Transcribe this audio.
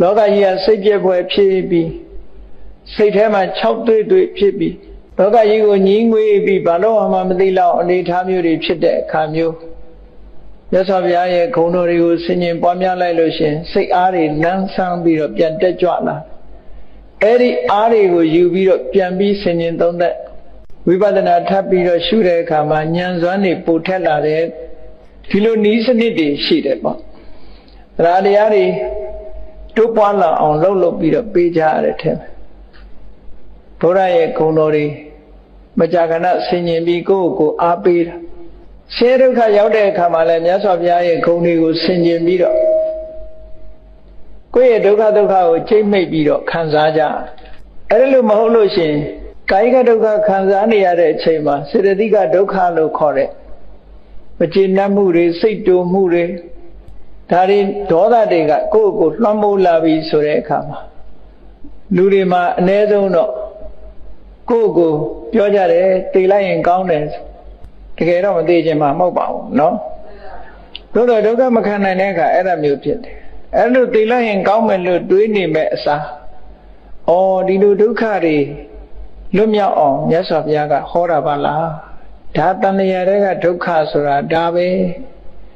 လောကကြီးကစိတ်ပြည့်ပွဲဖြစ်ပြီးစိတ်ထဲမှာ6တွေ့တွေ့ဖြစ်ပြီးလောကကြီးကိုညီးငွေ့ပြီးဘာလို့မှမသိလောက်အနေထားမျိုးတွေဖြစ်တဲ့အခါမျိုးမြတ်စွာဘုရားရဲ့ဂုဏ်တော်တွေကိုဆင်ញင်ပွားများလိုက်လို့ရှင်စိတ်အားတွေလန်းဆန်းပြီးတော့ပြန်တက်ကြွလာအဲ့ဒီအားတွေကိုယူပြီးတော့ပြန်ပြီးဆင်ញင်သုံးသက်ဝိပဿနာထပ်ပြီးတော့ရှုတဲ့အခါမှာဉာဏ်စွမ်းတွေပိုထက်လာတဲ့ဒီလိုနီးစနစ်တွေရှိတယ်ပေါ့တရားတရားတွေ တိုးပွားလာအောင်လှုပ်လှုပ်ပြီးတော့ပေးကြရတဲ့ထဲမှာဘုရားရဲ့ဂုဏ်တော်တွေမကြာခဏဆင်ញင်ပြီးကိုယ့်ကိုယ်အားပေးတာဆင်းရဲဒုက္ခရောက်တဲ့အခါမှာလည်းမြတ်စွာဘုရားရဲ့ဂုဏ်တွေကိုဆင်ញင်ပြီးတော့ကိုယ့်ရဲ့ဒုက္ခဒုက္ခကိုချိန်မိတ်ပြီးတော့ခံစားကြအဲ့လိုမဟုတ်လို့ရှိရင်ကာယကဒုက္ခခံစားနေရတဲ့အချိန်မှာစေတသိကဒုက္ခလို့ခေါ်တဲ့မကျေနပ်မှုတွေစိတ်တူမှုတွေ ဒါတွေဒေါသတွေကကိုယ့်ကိုယ်လွှမ်းမိုးလာပြီဆိုတဲ့အခါမှာလူတွေမှာအ ਨੇ ဆုံးတော့ကိုယ့်ကိုယ်ပြောကြတယ်တေလိုက်ရင်ကောင်းတယ်တကယ်တော့မသေးခြင်းမှမဟုတ်ပါဘူးเนาะသို့တော့ဒုက္ခမခံနိုင်တဲ့အခါအဲ့ဒါမျိုးဖြစ်တယ်အဲ့လိုတေလိုက်ရင်ကောင်းမယ်လို့တွေးနေမဲ့အစားဩဒီလိုဒုက္ခတွေလွတ်မြောက်အောင်မြတ်စွာဘုရားကဟောတာပါလားဒါတန်လျာတွေကဒုက္ခဆိုတာဒါပဲ